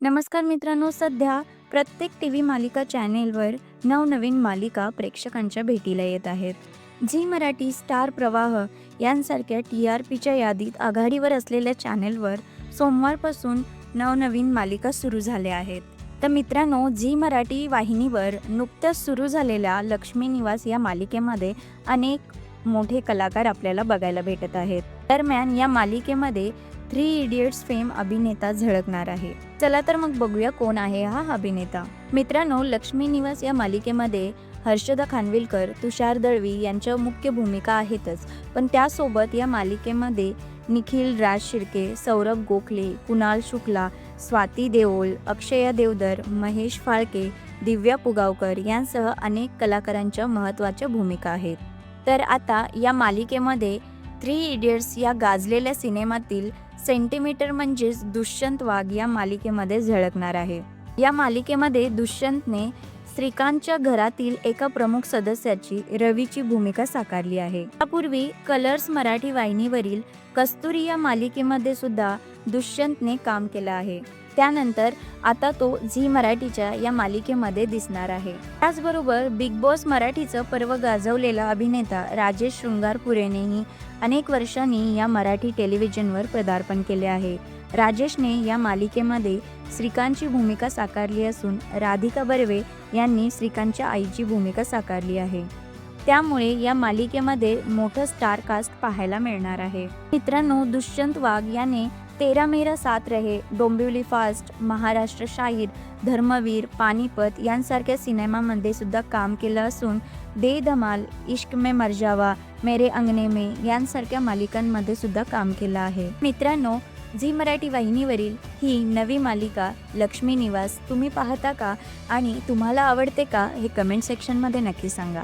नमस्कार मित्रांनो सध्या प्रत्येक टी व्ही मालिका चॅनेलवर नवनवीन मालिका प्रेक्षकांच्या भेटीला येत आहेत. झी मराठी स्टार प्रवाह यांसारख्या टी आर पीच्या यादीत आघाडीवर असलेल्या चॅनेलवर सोमवारपासून नवनवीन मालिका सुरू झाल्या आहेत. तर मित्रांनो झी मराठी वाहिनीवर नुकत्याच सुरू झालेल्या लक्ष्मी निवास या मालिकेमध्ये अनेक मोठे कलाकार आपल्याला बघायला भेटत आहेत. दरम्यान या मालिकेमध्ये थ्री इडियट्स फेम अभिनेता झळकणार आहे. चला तर मग बघूया कोण आहे हा अभिनेता. मित्रांनो लक्ष्मी निवास या मालिकेमध्ये हर्षदा खानविलकर तुषार दळवी यांच्या मुख्य भूमिका आहेतच. पण त्यासोबत या मालिकेमध्ये निखिल राज शिर्के सौरभ गोखले कुणाल शुक्ला स्वाती देओल अक्षया देवदर महेश फाळके दिव्या पुगावकर यांसह अनेक कलाकारांच्या महत्त्वाच्या भूमिका आहेत. तर आता या मालिकेमध्ये थ्री इडियट्स या गाजलेल्या सिनेमातील सेंटीमीटर म्हणजेच दुष्यंत वाघ या मालिकेमध्ये झळकणार आहे. या मालिकेमध्ये दुष्यंतने श्रीकांतच्या घरातील एका प्रमुख सदस्याची रवीची भूमिका साकारली आहे. त्यापूर्वी कलर्स मराठी वाहिनीवरील कस्तुरी या मालिकेमध्ये सुद्धा दुष्यंतने काम केलं आहे. त्यानंतर आता तो झी मराठीच्या या मालिकेमध्ये दिसणार आहे. त्याचबरोबर बिग बॉस मराठीचं पर्व गाजवलेला अभिनेता राजेश शृंगारपुरेनेही अनेक वर्षांनी या मराठी टेलिव्हिजनवर पदार्पण केले आहे. राजेशने या मालिकेमध्ये श्रीकांतची भूमिका साकारली असून राधिका बर्वे यांनी श्रीकांतच्या आईची भूमिका साकारली आहे. त्यामुळे या मालिकेमध्ये मोठं स्टार कास्ट पाहायला मिळणार आहे. मित्रांनो दुष्यंत वाघ याने तेरा मेरा साथ रहे डोंबिवली फास्ट महाराष्ट्र शाहीर धर्मवीर पानिपत यांसारख्या सिनेमामध्ये सुद्धा काम केलं असून दे धमाल इश्क में मर्जावा मेरे अंगणे में यांसारख्या मालिकांमध्ये सुद्धा काम केलं आहे. मित्रांनो झी मराठी वाहिनीवरील ही नवी मालिका लक्ष्मी निवास तुम्ही पाहता का आणि तुम्हाला आवडते का हे कमेंट सेक्शनमध्ये नक्की सांगा.